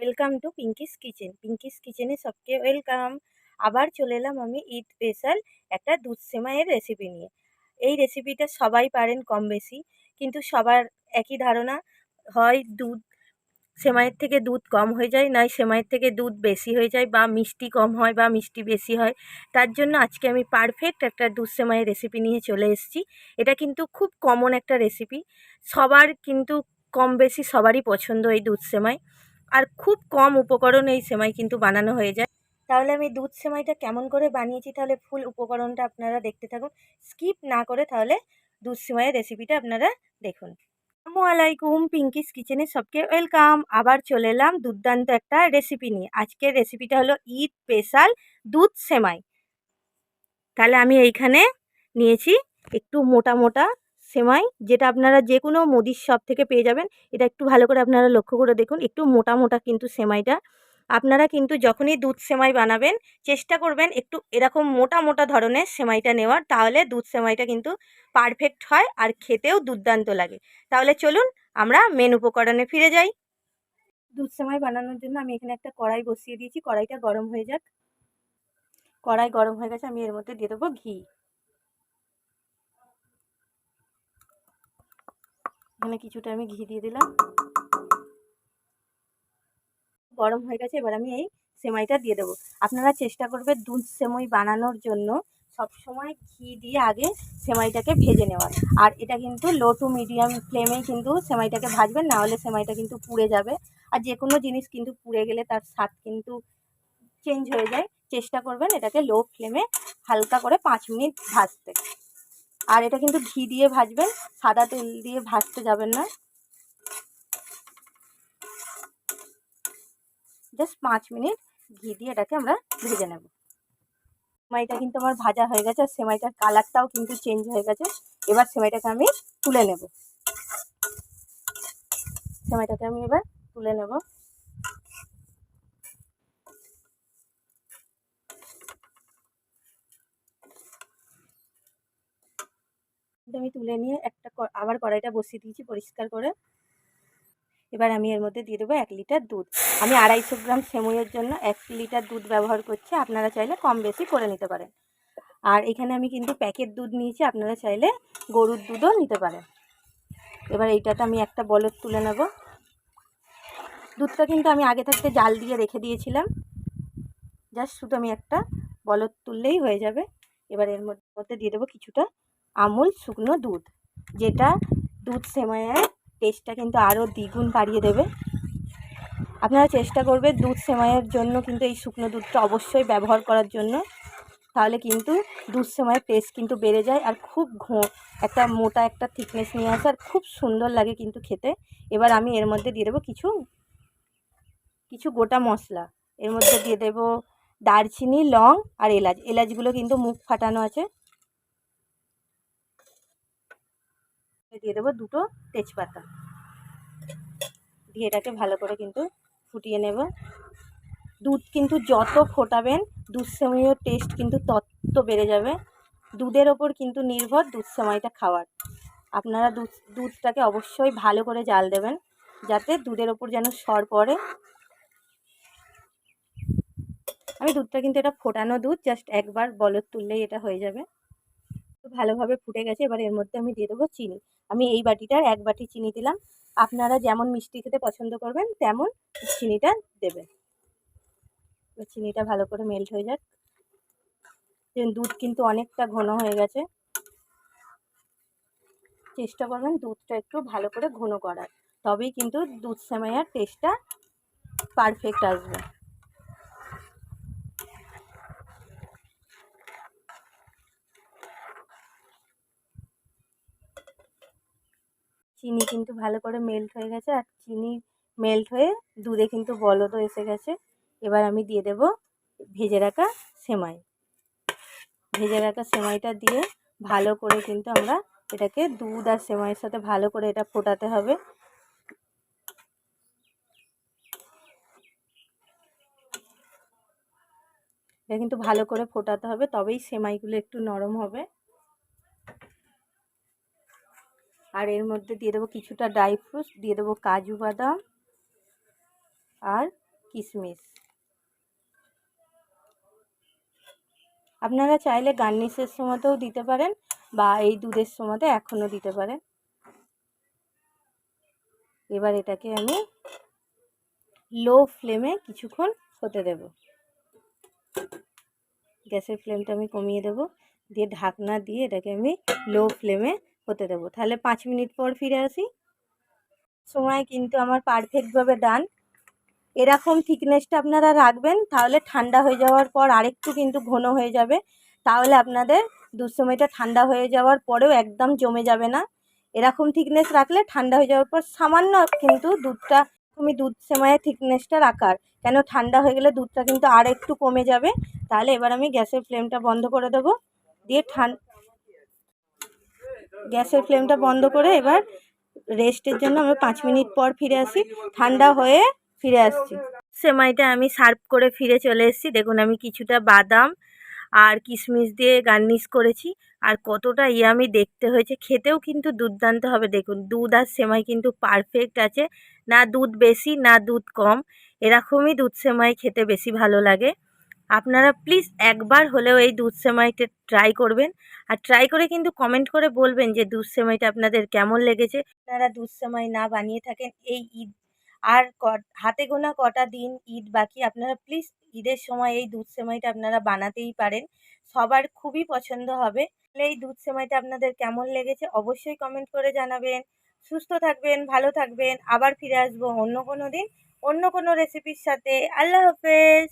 Welcome to Pinky's kitchen Pinky's কিচেনে সবকে welcome আবার চলে এলাম আমি ঈদ স্পেশাল একটা দুধ সেমাইয়ের রেসিপি নিয়ে। এই রেসিপিটা সবাই পারেন কম বেশি, কিন্তু সবার একই ধারণা, হয় দুধ সেমাইয়ের থেকে দুধ কম হয়ে যায়, নয় সেমাইয়ের থেকে দুধ বেশি হয়ে যায় বা মিষ্টি কম হয় বা মিষ্টি বেশি হয়। তার জন্য আজকে আমি পারফেক্ট একটা দুধ সেমাইয়ের রেসিপি নিয়ে চলে এসেছি। এটা কিন্তু খুব কমন একটা রেসিপি সবার কিন্তু কম বেশি সবারই পছন্দ এই দুধ সেমাই। আর খুব কম উপকরণ এই সেমাই কিন্তু বানানো হয়ে যায়। তাহলে আমি দুধ সেমাইটা কেমন করে বানিয়েছি তাহলে ফুল উপকরণটা আপনারা দেখতে থাকুন। স্কিপ না করে তাহলে দুধ সেমাইয়ের রেসিপিটা আপনারা দেখুন। আসসালামু আলাইকুম পিঙ্কিস কিচেনে সবকে ওয়েলকাম। আবার চলে এলাম দুর্দান্ত একটা রেসিপি নিয়ে। আজকের রেসিপিটা হলো ঈদ স্পেশাল দুধ সেমাই। তাহলে আমি এইখানে নিয়েছি একটু মোটা মোটা সেমাই, যেটা আপনারা যে কোনো মুদির শপ থেকে পেয়ে যাবেন। এটা একটু ভালো করে আপনারা লক্ষ্য করে দেখুন, একটু মোটা মোটা কিন্তু সেমাইটা। আপনারা কিন্তু যখনই দুধ সেমাই বানাবেন, চেষ্টা করবেন একটু এরকম মোটা মোটা ধরনের সেমাইটা নেওয়ার, তাহলে দুধ সেমাইটা কিন্তু পারফেক্ট হয় আর খেতেও দুর্দান্ত লাগে। তাহলে চলুন, আমরা মেন উপকরণে ফিরে যাই। দুধ সেমাই বানানোর জন্য আমি এখানে একটা কড়াই বসিয়ে দিয়েছি। কড়াইটা গরম হয়ে যাক। কড়াই গরম হয়ে গেছে, আমি এর মধ্যে দিয়ে দেবো ঘি। এখানে কিছুটা আমি ঘি দিয়ে দিলাম। গরম হয়ে গেছে, এবার আমি এই সেমাইটা দিয়ে দেবো। আপনারা চেষ্টা করবেন দুধ সেমাই বানানোর জন্য। সব সময় ঘি দিয়ে আগে সেমাইটাকে ভেজে নেওয়ার। আর এটা কিন্তু লো টু মিডিয়াম ফ্লেমেই কিন্তু সেমাইটাকে ভাজবেন, না হলে সেমাইটা কিন্তু পুড়ে যাবে। আর যে কোনো জিনিস কিন্তু পুড়ে গেলে তার স্বাদ কিন্তু চেঞ্জ হয়ে যায়। চেষ্টা করবেন এটাকে লো ফ্লেমে হালকা করে পাঁচ মিনিট ভাজতে। আর এটা কিন্তু ঘি দিয়ে ভাজবেন, সাদা তেল দিয়ে ভাজতে যাবেন না। জাস্ট পাঁচ মিনিট ঘি দিয়ে এটাকে আমরা ভেজে নেব। সেমাইটা কিন্তু আমার ভাজা হয়ে গেছে, আর সেমাইটার কালারটাও কিন্তু চেঞ্জ হয়ে গেছে। এবার সেমাইটাকে আমি তুলে নেব। সেমাইটাকে আমি এবার তুলে নেব। আমি তুলে নিয়ে একটা আবার কড়াইটা বসিয়ে দিয়েছি পরিষ্কার করে। এবার আমি এর মধ্যে দিয়ে দেবো এক লিটার দুধ। আমি আড়াইশো গ্রাম সেমুইয়ের জন্য এক লিটার দুধ ব্যবহার করছি, আপনারা চাইলে কম বেশি করে নিতে পারেন। আর এখানে আমি কিন্তু প্যাকেট দুধ নিয়েছি, আপনারা চাইলে গরুর দুধও নিতে পারেন। এবার এইটাতে আমি একটা বলদ তুলে নেব। দুধটা কিন্তু আমি আগে থাকতে জাল দিয়ে রেখে দিয়েছিলাম। জাস্ট শুধু আমি একটা বলদ তুললেই হয়ে যাবে। এবার এর মধ্যে দিয়ে দেবো কিছুটা আমুল শুকনো দুধ, যেটা দুধ সেমাইয়ের টেস্টটা কিন্তু আরও দ্বিগুণ বাড়িয়ে দেবে। আপনারা চেষ্টা করবেন দুধ সেমাইয়ের জন্য কিন্তু এই শুকনো দুধটা অবশ্যই ব্যবহার করার জন্য। তাহলে কিন্তু দুধ সেমাইয়ের টেস্ট কিন্তু বেড়ে যায় আর খুব ঘো, একটা মোটা একটা থিকনেস নিয়ে আসে আর খুব সুন্দর লাগে কিন্তু খেতে। এবার আমি এর মধ্যে দিয়ে দেবো কিছু কিছু গোটা মশলা। এর মধ্যে দিয়ে দেবো দারচিনি, লং আর এলাচ। এলাচগুলো কিন্তু মুখ ফাটানো আছে। দিয়ে দেবো দুটো তেজপাতা। দিয়ে এটাকে ভালো করে কিন্তু ফুটিয়ে নেব। দুধ কিন্তু যত ফোটাবেন দুধ টেস্ট কিন্তু তত বেড়ে যাবে। দুধের ওপর কিন্তু নির্ভর দুধ খাওয়ার। আপনারা দুধ, দুধটাকে অবশ্যই ভালো করে জাল দেবেন, যাতে দুধের ওপর যেন সর পড়ে। আমি দুধটা কিন্তু এটা ফোটানো দুধ জাস্ট একবার বলদ তুললেই এটা হয়ে যাবে। ভালোভাবে ফুটে গেছে, এবার এর মধ্যে আমি দিয়ে দেবো চিনি। আমি এই বাটিটার এক বাটি চিনি দিলাম। আপনারা যেমন মিষ্টি খেতে পছন্দ করবেন, তেমন চিনিটা দেবেন। চিনিটা ভালো করে মেল্ট হয়ে যাক। দুধ কিন্তু অনেকটা ঘন হয়ে গেছে। চেষ্টা করবেন দুধটা একটু ভালো করে ঘন করার। তবেই কিন্তু দুধ সেমাইয়ার টেস্টটা পারফেক্ট আসবে। চিনি কিন্তু ভালো করে মেল্ট হয়ে গেছে। আর চিনি মেল্ট হয়ে দুধে কিন্তু বলদও এসে গেছে। এবার আমি দিয়ে দেব ভেজে রাখা সেমাই। ভেজে রাখা সেমাইটা দিয়ে ভালো করে কিন্তু আমরা এটাকে দুধ আর সেমাইয়ের সাথে ভালো করে এটা ফোটাতে হবে। এটা কিন্তু ভালো করে ফোটাতে হবে, তবেই সেমাইগুলো একটু নরম হবে। আর এর মধ্যে দিয়ে দেবো কিছুটা ড্রাই ফ্রুটস দিয়ে দেবো কাজু বাদাম আর কিশমিশ। আপনারা চাইলে গার্নিশের সময়তেও দিতে পারেন বা এই দুধের সময়তে এখনও দিতে পারেন। এবার এটাকে আমি লো ফ্লেমে কিছুক্ষণ হতে দেব। গ্যাসের ফ্লেমটা আমি কমিয়ে দেব। দিয়ে ঢাকনা দিয়ে এটাকে আমি লো ফ্লেমে হতে দেবো। তাহলে পাঁচ মিনিট পর ফিরে আসি। সময় কিন্তু আমার পারফেক্টভাবে ডান এরকম থিকনেসটা আপনারা রাখবেন, তাহলে ঠান্ডা হয়ে যাওয়ার পর আরেকটু কিন্তু ঘন হয়ে যাবে। তাহলে আপনাদের দুধ সময়টা ঠান্ডা হয়ে যাওয়ার পরেও একদম জমে যাবে না। এরকম থিকনেস রাখলে ঠান্ডা হয়ে যাওয়ার পর সামান্য কিন্তু দুধটা তুমি দুধ সেমাইয়ের থিকনেসটা রাখার কেন ঠান্ডা হয়ে গেলে দুধটা কিন্তু আর একটু কমে যাবে। তাহলে এবার আমি গ্যাসের ফ্লেমটা বন্ধ করে দেবো। দিয়ে ঠান গ্যাসের ফ্লেমটা বন্ধ করে এবার রেস্টের জন্য আমরা পাঁচ মিনিট পর ফিরে আসি। ঠান্ডা হয়ে ফিরে আসছি। সেমাইটা আমি সার্ভ করে ফিরে চলে এসেছি। দেখুন, আমি কিছুটা বাদাম আর কিশমিশ দিয়ে গার্নিশ করেছি। আর কতটা ইয়ামি দেখতে হয়েছে। খেতেও কিন্তু দুর্দান্ত হবে। দেখুন, দুধ আর সেমাই কিন্তু পারফেক্ট আছে। না দুধ বেশি, না দুধ কম। এরকমই দুধ সেমাই খেতে বেশি ভালো লাগে। আপনারা প্লিজ একবার হলেও এই দুধ সেমাইটা ট্রাই করবেন। আর ট্রাই করে কিন্তু কমেন্ট করে বলবেন যে দুধ সেমাইটা আপনাদের কেমন লেগেছে। আপনারা দুধ সেমাই না বানিয়ে থাকেন এই ঈদ। আর হাতে গোনা কটা দিন ঈদ বাকি, আপনারা প্লিজ ঈদের সময় এই দুধ সেমাইটা আপনারা বানাতেই পারেন। সবার খুবই পছন্দ হবে। এই দুধ সেমাইটা আপনাদের কেমন লেগেছে অবশ্যই কমেন্ট করে জানাবেন। সুস্থ থাকবেন, ভালো থাকবেন। আবার ফিরে আসব অন্য কোনো দিন, অন্য কোনো রেসিপির সাথে। আল্লাহ হাফেজ!